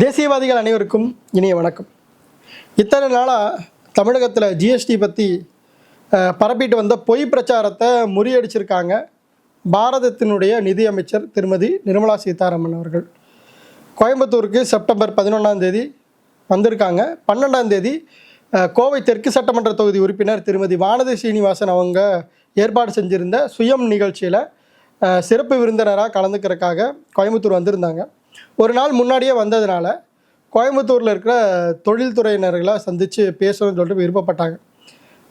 தேசியவாதிகள் அனைவருக்கும் இனிய வணக்கம். இத்தனை நாளாக தமிழகத்தில் ஜிஎஸ்டி பற்றி பரப்பிட்டு வந்த பொய் பிரச்சாரத்தை முறியடிச்சிருக்காங்க பாரதத்தினுடைய நிதியமைச்சர் திருமதி நிர்மலா சீதாராமன் அவர்கள். கோயம்புத்தூருக்கு செப்டம்பர் பதினொன்றாம் தேதி வந்திருக்காங்க. பன்னெண்டாம் தேதி கோவை தெற்கு சட்டமன்ற தொகுதி உறுப்பினர் திருமதி வானதி சீனிவாசன் அவங்க ஏற்பாடு செஞ்சிருந்த சுயம் நிகழ்ச்சியில் சிறப்பு விருந்தினராக கலந்துக்கிறதுக்காக கோயம்புத்தூர் வந்திருந்தாங்க. ஒரு நாள் முன்னாடியே வந்ததுனால கோயம்புத்தூரில் இருக்கிற தொழில்துறையினர்களை சந்தித்து பேசணும்னு சொல்லிட்டு விருப்பப்பட்டாங்க.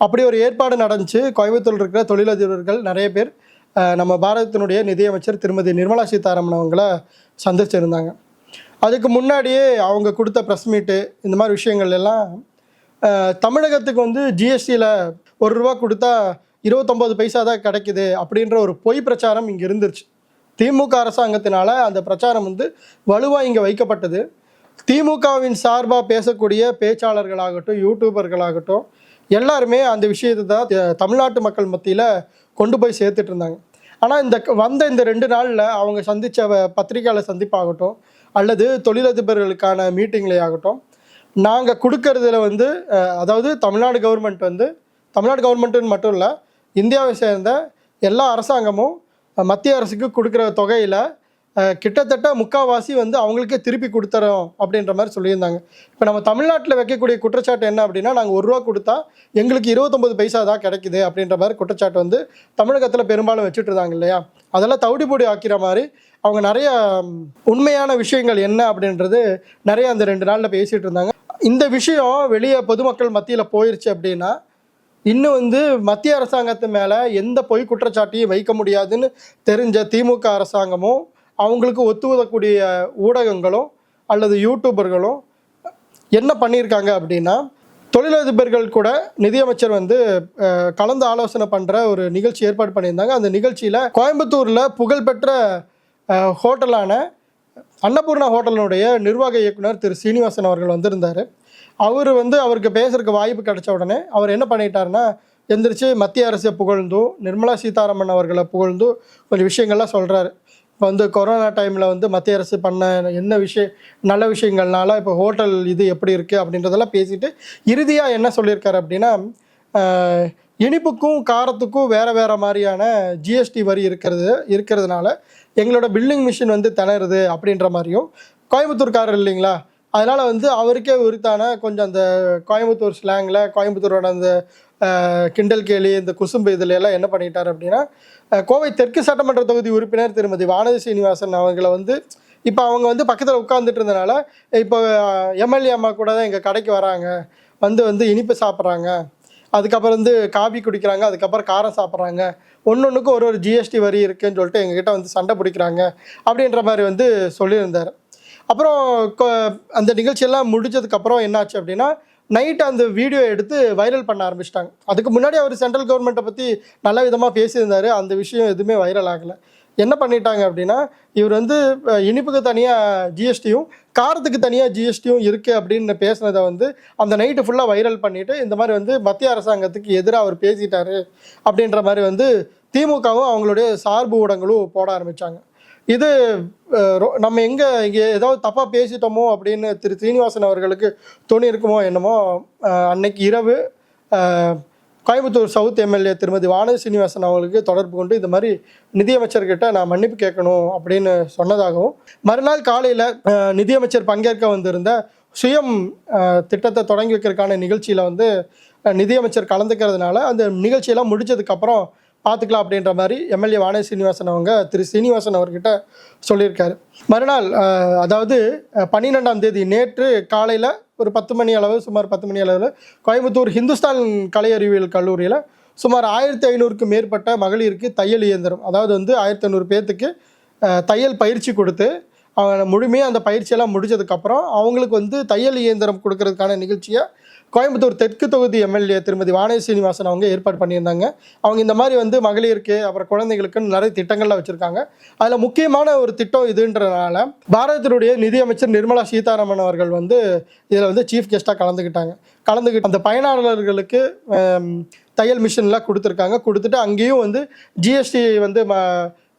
அப்படி ஒரு ஏற்பாடு நடந்துச்சு. கோயம்புத்தூரில் இருக்கிற தொழிலதிபர்கள் நிறைய பேர் நம்ம பாரதத்தினுடைய நிதியமைச்சர் திருமதி நிர்மலா சீதாராமன் அவங்கள சந்திச்சிருந்தாங்க. அதுக்கு முன்னாடியே அவங்க கொடுத்த ப்ரெஸ் மீட்டு இந்த மாதிரி விஷயங்கள் எல்லாம் தமிழகத்துக்கு வந்து ஜிஎஸ்டியில் ஒரு ரூபா கொடுத்தா இருபத்தொம்போது பைசா தான் கிடைக்குது அப்படின்ற ஒரு பொய் பிரச்சாரம் இங்கே இருந்துருச்சு. திமுக அரசாங்கத்தினால அந்த பிரச்சாரம் வந்து வலுவாக இங்கே வைக்கப்பட்டது. திமுகவின் சார்பாக பேசக்கூடிய பேச்சாளர்களாகட்டும் யூடியூபர்களாகட்டும் எல்லாருமே அந்த விஷயத்தை தான் தமிழ்நாட்டு மக்கள் மத்தியில் கொண்டு போய் சேர்த்துட்டு இருந்தாங்க. ஆனால் இந்த வந்த இந்த ரெண்டு நாளில் அவங்க சந்தித்த பத்திரிகையாளர் சந்திப்பாகட்டும் அல்லது தொழிலதிபர்களுக்கான மீட்டிங்லே ஆகட்டும் நாங்கள் கொடுக்கறதுல வந்து அதாவது தமிழ்நாடு கவர்மெண்ட் வந்து தமிழ்நாடு கவர்மெண்ட்டுன்னு மட்டும் இல்லை இந்தியாவை சேர்ந்த எல்லா அரசாங்கமும் மத்திய அரசுக்கு கொடுக்குற தொகையில் கிட்டத்தட்ட முக்காவாசி வந்து அவங்களுக்கே திருப்பி கொடுத்துறோம் அப்படின்ற மாதிரி சொல்லியிருந்தாங்க. இப்போ நம்ம தமிழ்நாட்டில் வைக்கக்கூடிய குற்றச்சாட்டு என்ன அப்படின்னா நாங்கள் ஒரு ரூபா கொடுத்தா எங்களுக்கு இருபத்தொம்பது பைசா தான் கிடைக்குது அப்படின்ற மாதிரி குற்றச்சாட்டு வந்து தமிழகத்தில் பெரும்பாலும் வச்சுட்டு இருந்தாங்க இல்லையா? அதெல்லாம் தவிடுபொடி ஆக்கிற மாதிரி அவங்க நிறைய உண்மையான விஷயங்கள் என்ன அப்படின்றது நிறைய அந்த ரெண்டு நாளில் பேசிகிட்டு இருந்தாங்க. இந்த விஷயம் வெளியே பொதுமக்கள் மத்தியில் போயிருச்சு அப்படின்னா இன்னும் வந்து மத்திய அரசாங்கத்து மேலே எந்த பொய் குற்றச்சாட்டையும் வைக்க முடியாதுன்னு தெரிஞ்ச திமுக அரசாங்கமும் அவங்களுக்கு ஒத்துவதக்கூடிய ஊடகங்களும் அல்லது யூடியூபர்களும் என்ன பண்ணியிருக்காங்க அப்படின்னா தொழிலதிபர்கள் கூட நிதியமைச்சர் வந்து கலந்து ஆலோசனை பண்ணுற ஒரு நிகழ்ச்சி ஏற்பாடு பண்ணியிருந்தாங்க. அந்த நிகழ்ச்சியில் கோயம்புத்தூரில் புகழ்பெற்ற ஹோட்டலான அன்னபூர்ணா ஹோட்டலினுடைய நிர்வாக இயக்குனர் திரு சீனிவாசன் அவர்கள் வந்திருந்தார். அவர் வந்து அவருக்கு பேசுறதுக்கு வாய்ப்பு கிடைச்ச உடனே அவர் என்ன பண்ணிட்டாருன்னா எந்திரிச்சு மத்திய அரசை புகழ்ந்தும் நிர்மலா சீதாராமன் அவர்களை புகழ்ந்தும் கொஞ்சம் விஷயங்கள்லாம் சொல்கிறாரு இப்போ வந்து கொரோனா டைமில் வந்து மத்திய அரசு பண்ண என்ன விஷயம் நல்ல விஷயங்கள்னால இப்போ ஹோட்டல் இது எப்படி இருக்குது அப்படின்றதெல்லாம் பேசிட்டு இறுதியாக என்ன சொல்லியிருக்காரு அப்படின்னா இனிப்புக்கும் காரத்துக்கும் வேறு வேறு மாதிரியான ஜிஎஸ்டி வரி இருக்கிறது இருக்கிறதுனால எங்களோட பில்லிங் மிஷின் வந்து திணறுது அப்படின்ற மாதிரியும் கோயம்புத்தூர்காரர் இல்லைங்களா அதனால் வந்து அவருக்கே உரித்தான கொஞ்சம் அந்த கோயம்புத்தூர் ஸ்லாங்கில் கோயம்புத்தூரோட அந்த கிண்டல் கேலி இந்த குசும்பு இதில் எல்லாம் என்ன பண்ணிட்டார் அப்படின்னா கோவை தெற்கு சட்டமன்ற தொகுதி உறுப்பினர் திருமதி வானதி சீனிவாசன் அவங்களை வந்து இப்போ அவங்க வந்து பக்கத்தில் உட்காந்துட்டு இருந்தனால இப்போ எம்எல்ஏ அம்மா கூட தான் எங்கள் கடைக்கு வராங்க. வந்து வந்து இனிப்பு சாப்பிட்றாங்க. அதுக்கப்புறம் வந்து காபி குடிக்கிறாங்க. அதுக்கப்புறம் காரம் சாப்பிட்றாங்க. ஒன்று ஒன்றுக்கும் ஒரு ஒரு ஜிஎஸ்டி வரி இருக்குன்னு சொல்லிட்டு எங்ககிட்ட வந்து சண்டை பிடிக்கிறாங்க. அப்படின்ற மாதிரி வந்து சொல்லியிருந்தார். அப்புறம் அந்த நிகழ்ச்சியெல்லாம் முடிச்சதுக்கப்புறம் என்னாச்சு அப்படின்னா நைட் அந்த வீடியோ எடுத்து வைரல் பண்ண ஆரம்பிச்சிட்டாங்க. அதுக்கு முன்னாடி அவர் சென்ட்ரல் கவர்மெண்ட்டை பற்றி நல்ல விதமாக பேசியிருந்தார். அந்த விஷயம் எதுவுமே வைரல் ஆகலை. என்ன பண்ணிட்டாங்க அப்படின்னா இவர் வந்து இனிப்புக்கு தனியாக ஜிஎஸ்டியும் காரத்துக்கு தனியாக ஜிஎஸ்டியும் இருக்குது அப்படின்னு பேசுனதை வந்து அந்த நைட்டு ஃபுல்லாக வைரல் பண்ணிவிட்டு இந்த மாதிரி வந்து மத்திய அரசாங்கத்துக்கு எதிராக அவர் பேசிட்டாரு அப்படின்ற மாதிரி வந்து திமுகவும் அவங்களுடைய சார்பு ஊடகங்களும் போட ஆரம்பித்தாங்க இது ரொ- நம்ம எங்கே இங்கே ஏதாவது தப்பாக பேசிட்டோமோ அப்படின்னு திரு சீனிவாசன் அவர்களுக்கு துணி இருக்குமோ என்னமோ அன்னைக்கு இரவு கோயம்புத்தூர் சவுத் எம்எல்ஏ திருமதி வானதி சீனிவாசன் அவங்களுக்கு தொடர்பு கொண்டு இந்த மாதிரி நிதியமைச்சர்கிட்ட நான் மன்னிப்பு கேட்கணும் அப்படின்னு சொன்னதாகவும் மறுநாள் காலையில் நிதியமைச்சர் பங்கேற்க வந்திருந்த சுயம் திட்டத்தை தொடங்கி வைக்கிறதுக்கான நிகழ்ச்சியில் வந்து நிதியமைச்சர் கலந்துக்கிறதுனால அந்த நிகழ்ச்சியெல்லாம் முடிச்சதுக்கப்புறம் பார்த்துக்கலாம் அப்படின்ற மாதிரி எம்எல்ஏ வானே சீனிவாசன் அவங்க திரு சீனிவாசன் அவர்கிட்ட சொல்லியிருக்காரு. மறுநாள் அதாவது பன்னிரெண்டாம் தேதி நேற்று காலையில் ஒரு பத்து மணி அளவு சுமார் பத்து மணி அளவில் கோயம்புத்தூர் ஹிந்துஸ்தான் கலை அறிவியல் கல்லூரியில் சுமார் ஆயிரத்தி ஐநூறுக்கு மேற்பட்ட மகளிருக்கு தையல் இயந்திரம் அதாவது வந்து ஆயிரத்தி ஐநூறு பேர்த்துக்கு தையல் பயிற்சி கொடுத்து அவங்க முழுமையாக அந்த பயிற்சியெல்லாம் முடிச்சதுக்கப்புறம் அவங்களுக்கு வந்து தையல் இயந்திரம் கொடுக்கறதுக்கான நிகழ்ச்சியை கோயம்புத்தூர் தெற்கு தொகுதி எம்எல்ஏ திருமதி வானதி சீனிவாசன் அவங்க ஏற்பாடு பண்ணியிருந்தாங்க. அவங்க இந்த மாதிரி வந்து மகளிருக்கு அப்புறம் குழந்தைகளுக்குன்னு நிறைய திட்டங்கள்லாம் வச்சுருக்காங்க. அதில் முக்கியமான ஒரு திட்டம் இதுன்றனால பாரதத்தினுடைய நிதியமைச்சர் நிர்மலா சீதாராமன் அவர்கள் வந்து இதில் வந்து சீஃப் கெஸ்ட்டாக கலந்துக்கிட்டாங்க கலந்துக்கிட்டு அந்த பயனாளர்களுக்கு தையல் மிஷின்லாம் கொடுத்துருக்காங்க. கொடுத்துட்டு அங்கேயும் வந்து ஜிஎஸ்டி வந்து ம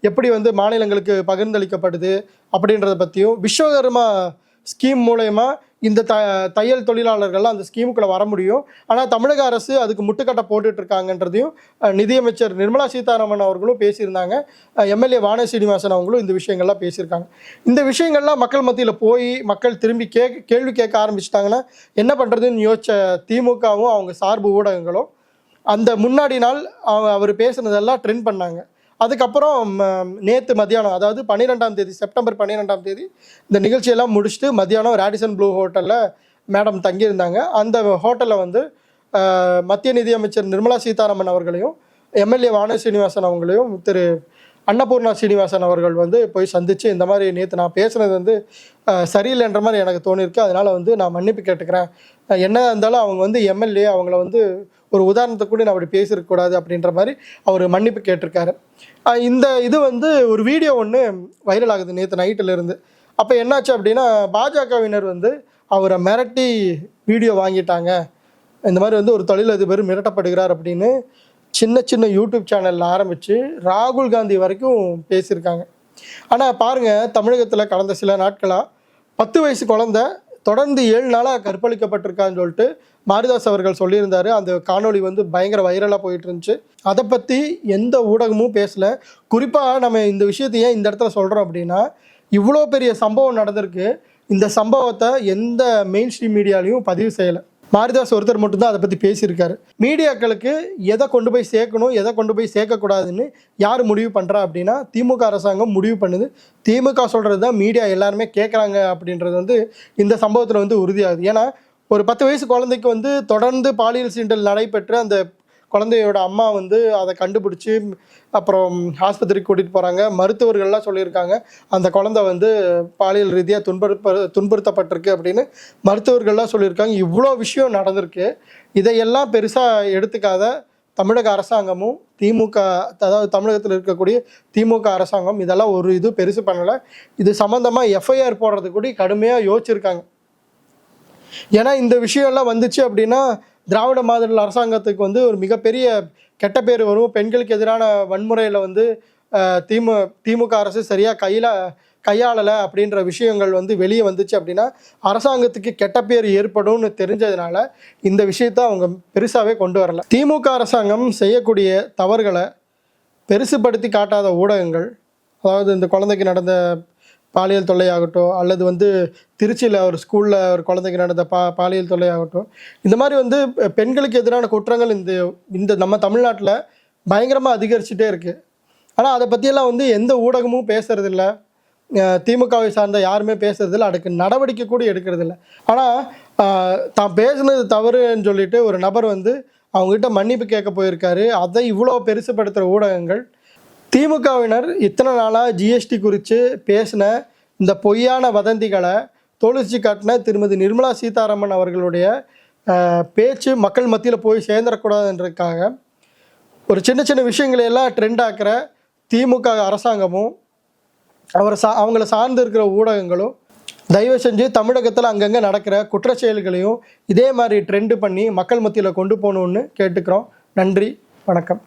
எப்படி வந்து மாநிலங்களுக்கு பகிர்ந்தளிக்கப்படுது அப்படின்றத பற்றியும் விஸ்வகர்மா ஸ்கீம் மூலயமா இந்த த தையல் தொழிலாளர்கள்லாம் அந்த ஸ்கீமுக்குள்ளே வர முடியும். ஆனால் தமிழக அரசு அதுக்கு முட்டுக்கட்டை போட்டுட்டு இருக்காங்கன்றதையும் நிதியமைச்சர் நிர்மலா சீதாராமன் அவர்களும் பேசியிருந்தாங்க. எம்எல்ஏ வான சீனிவாசன் அவங்களும் இந்த விஷயங்கள்லாம் பேசியிருக்காங்க. இந்த விஷயங்கள்லாம் மக்கள் மத்தியில் போய் மக்கள் திரும்பி கே கேள்வி கேட்க ஆரம்பிச்சிட்டாங்கன்னா என்ன பண்ணுறதுன்னு யோசிச்ச திமுகவும் அவங்க சார்பு ஊடகங்களும் அந்த முன்னாடி நாள் அவர் பேசுனதெல்லாம் ட்ரெண்ட் பண்ணாங்க. அதுக்கப்புறம் நேற்று மத்தியானம் அதாவது பன்னிரெண்டாம் தேதி செப்டம்பர் பன்னிரெண்டாம் தேதி இந்த நிகழ்ச்சியெல்லாம் முடிச்சுட்டு மத்தியானம் ரேடிசன் ப்ளூ ஹோட்டலில் மேடம் தங்கியிருந்தாங்க. அந்த ஹோட்டலில் வந்து மத்திய நிதியமைச்சர் நிர்மலா சீதாராமன் அவர்களையும் எம்எல்ஏ வான சீனிவாசன் அவங்களையும் திரு அன்னபூர்ணா சீனிவாசன் அவர்கள் வந்து போய் சந்தித்து இந்த மாதிரி நேற்று நான் பேசுனது வந்து சரியில்லைன்ற மாதிரி எனக்கு தோணியிருக்கு. அதனால் வந்து நான் மன்னிப்பு கேட்டுக்கிறேன். என்ன இருந்தாலும் அவங்க வந்து எம்எல்ஏ அவங்கள வந்து ஒரு உதாரணத்தை கூட நான் அப்படி பேசியிருக்கக்கூடாது அப்படின்ற மாதிரி அவர் மன்னிப்பு கேட்டிருக்காரு. இந்த இது வந்து ஒரு வீடியோ ஒன்று வைரல் ஆகுது நேற்று நைட்டில் இருந்து. அப்போ என்னாச்சு அப்படின்னா பாஜகவினர் வந்து அவரை மிரட்டி வீடியோ வாங்கிட்டாங்க. இந்த மாதிரி வந்து ஒரு தொழிலதிபர் மிரட்டப்படுகிறார் அப்படின்னு சின்ன சின்ன யூடியூப் சேனலில் ஆரம்பித்து ராகுல் காந்தி வரைக்கும் பேசியிருக்காங்க. ஆனால் பாருங்கள் தமிழகத்தில் கடந்த சில நாட்களாக பத்து வயசு குழந்த தொடர்ந்து ஏழு நாளாக கற்பழிக்கப்பட்டிருக்கான்னு சொல்லிட்டு மாரிதாஸ் அவர்கள் சொல்லியிருந்தாரு. அந்த காணொளி வந்து பயங்கர வைரலாக போயிட்டு இருந்துச்சு அதை பற்றி எந்த ஊடகமும் பேசல. குறிப்பாக நம்ம இந்த விஷயத்தை ஏன் இந்த இடத்துல சொல்கிறோம் அப்படின்னா இவ்வளோ பெரிய சம்பவம் நடந்திருக்கு. இந்த சம்பவத்தை எந்த மெயின் ஸ்ட்ரீம் மீடியாலையும் பதிவு செய்யலை. மாரிதாஸ் ஒருத்தர் மட்டும்தான் அதை பற்றி பேசியிருக்காரு. மீடியாக்களுக்கு எதை கொண்டு போய் சேர்க்கணும் எதை கொண்டு போய் சேர்க்கக்கூடாதுன்னு யார் முடிவு பண்ணுறா அப்படின்னா திமுக அரசாங்கம் முடிவு பண்ணுது. திமுக சொல்கிறது தான் மீடியா எல்லாருமே கேட்குறாங்க அப்படின்றது வந்து இந்த சம்பவத்தில் வந்து உறுதியாகுது. ஏன்னா ஒரு பத்து வயசு குழந்தைக்கு வந்து தொடர்ந்து பாலியல் சீண்டல் நடைபெற்று அந்த குழந்தையோட அம்மா வந்து அதை கண்டுபிடிச்சி அப்புறம் ஆஸ்பத்திரிக்கு கூட்டிகிட்டு போகிறாங்க மருத்துவர்கள்லாம் சொல்லியிருக்காங்க அந்த குழந்தை வந்து பாலியல் ரீதியாக துன்புறுப்ப துன்புறுத்தப்பட்டிருக்கு அப்படின்னு மருத்துவர்கள்லாம் சொல்லியிருக்காங்க. இவ்வளோ விஷயம் நடந்திருக்கு. இதையெல்லாம் பெருசாக எடுத்துக்காத தமிழக அரசாங்கமும் திமுக அதாவது தமிழகத்தில் இருக்கக்கூடிய திமுக அரசாங்கம் இதெல்லாம் ஒரு இது பெருசு பண்ணலை. இது சம்மந்தமாக எஃப்ஐஆர் போடுறது கூட கடுமையாக யோசிச்சிருக்காங்க. ஏன்னா இந்த விஷயம்லாம் வந்துச்சு அப்படின்னா திராவிட மாடல் அரசாங்கத்துக்கு வந்து ஒரு மிகப்பெரிய கெட்ட பேர் வரும். பெண்களுக்கு எதிரான வன்முறையில் வந்து திமு திமுக அரசு சரியாக கையில் கையாளலை அப்படின்ற விஷயங்கள் வந்து வெளியே வந்துச்சு அப்படின்னா அரசாங்கத்துக்கு கெட்ட பேர் ஏற்படும்னு தெரிஞ்சதுனால இந்த விஷயத்த அவங்க பெருசாகவே கொண்டு வரல. திமுக அரசாங்கம் செய்யக்கூடிய தவறுகளை பெருசுப்படுத்தி காட்டாத ஊடகங்கள் அதாவது இந்த குழந்தைக்கு நடந்த பாலியல் தொல்லையாகட்டும் அல்லது வந்து திருச்சியில் ஒரு ஸ்கூலில் ஒரு குழந்தைக்கு நடந்த பா பாலியல் தொல்லையாகட்டும் இந்த மாதிரி வந்து பெண்களுக்கு எதிரான குற்றங்கள் இந்த இந்த நம்ம தமிழ்நாட்டில் பயங்கரமாக அதிகரிச்சுட்டே இருக்குது ஆனால் அதை பற்றியெல்லாம் வந்து எந்த ஊடகமும் பேசுகிறதில்ல திமுகவை சார்ந்த யாருமே பேசுறதில்ல. அதுக்கு நடவடிக்கை கூட எடுக்கிறதில்ல. ஆனால் தான் பேசுனது தவறுன்னு சொல்லிட்டு ஒரு நபர் வந்து அவங்ககிட்ட மன்னிப்பு கேட்க போயிருக்காரு. அதை இவ்வளோ பெருசுப்படுத்துகிற ஊடகங்கள் திமுகவினர் இத்தனை நாளாக ஜிஎஸ்டி குறித்து பேசின இந்த பொய்யான வதந்திகளை தொழிற்சி காட்டின திருமதி நிர்மலா சீதாராமன் அவர்களுடைய பேச்சு மக்கள் மத்தியில் போய் சேர்ந்துடக்கூடாதுன்றதுக்காக ஒரு சின்ன சின்ன விஷயங்களை எல்லாம் ட்ரெண்ட் ஆக்கிற திமுக அரசாங்கமும் அவரை சா அவங்கள சார்ந்து இருக்கிற ஊடகங்களும் தயவு செஞ்சு தமிழகத்தில் அங்கங்கே நடக்கிற குற்ற செயல்களையும் இதே மாதிரி ட்ரெண்டு பண்ணி மக்கள் மத்தியில் கொண்டு போகணுன்னு கேட்டுக்கிறோம். நன்றி வணக்கம்.